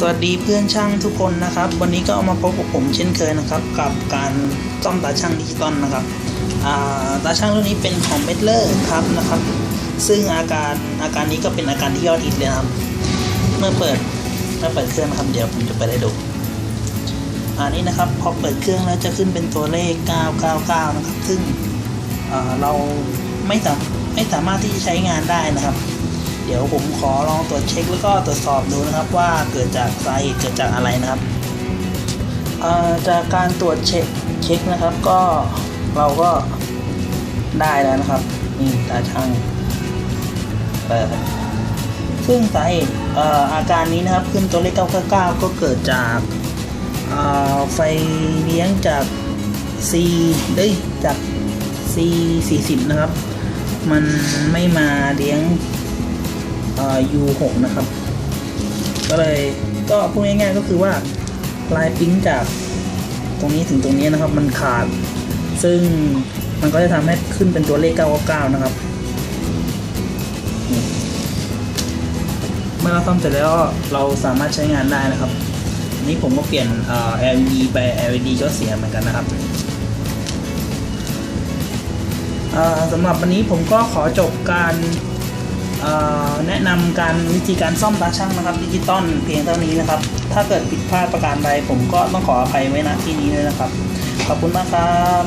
สวัสดีเพื่อนช่างทุกคนนะครับ วันนี้ก็เอามาพบกับผมเช่นเคยนะครับ กับการซ่อมตาช่างดิจิตอลนะครับาตาช่างรุ่นนี้เป็นของเมดเลอร์ครับนะครับ ซึ่งอาการอาการนี้ก็เป็นอาการที่ยอดฮิตเลยครับ เมื่อเปิดเมื่อเปิดเครื่องนะครับเดี๋ยวผมจะเปิดให้ดูอันนี้นะครับพอเปิดเครื่องแล้วจะขึ้นเป็นตัวเลข 999 นะครับ ซึ่งเราไม่สามไม่สามารถที่จะใช้งานได้นะครับ เดี๋ยวผมขอลองตรวจเช็คแล้วก็ตรวจสอบดูนะครับว่าเกิดจากสาเหตุเกิดจากอะไรนะครับจากการตรวจเช็คเช็คนะครับก็เราก็ได้แล้วนะครับนี่ตาช่างเปิดซึ่งสาเหตุอาการนี้นะครับขึ้นตัวเลข999 ก็เกิดจากไฟเลี้ยงจาก C เอ้ยจาก C 40 นะครับ มันไม่มาเลี้ยง U6 นะครับ ก็เลยก็พูดง่ายๆก็คือว่าลายปริ้นจากตรงนี้ถึงตรงนี้นะครับ มันขาด ซึ่งมันก็จะทำให้ขึ้นเป็นตัวเลข 999 นะครับ เมื่อเราซ่อมเสร็จแล้วเราสามารถใช้งานได้นะครับอันนี้ผมก็เปลี่ยน LED ไป LED ก็เสียเหมือนกันนะครับสำหรับวันนี้ผมก็ขอจบการ แนะนำการวิธีการซ่อมตาช่างนะครับดิจิตอลเพียงเท่านี้นะครับ ถ้าเกิดผิดพลาดประการใดผมก็ต้องขออภัยไว้ณที่นี้เลยนะครับ ขอบคุณมากครับ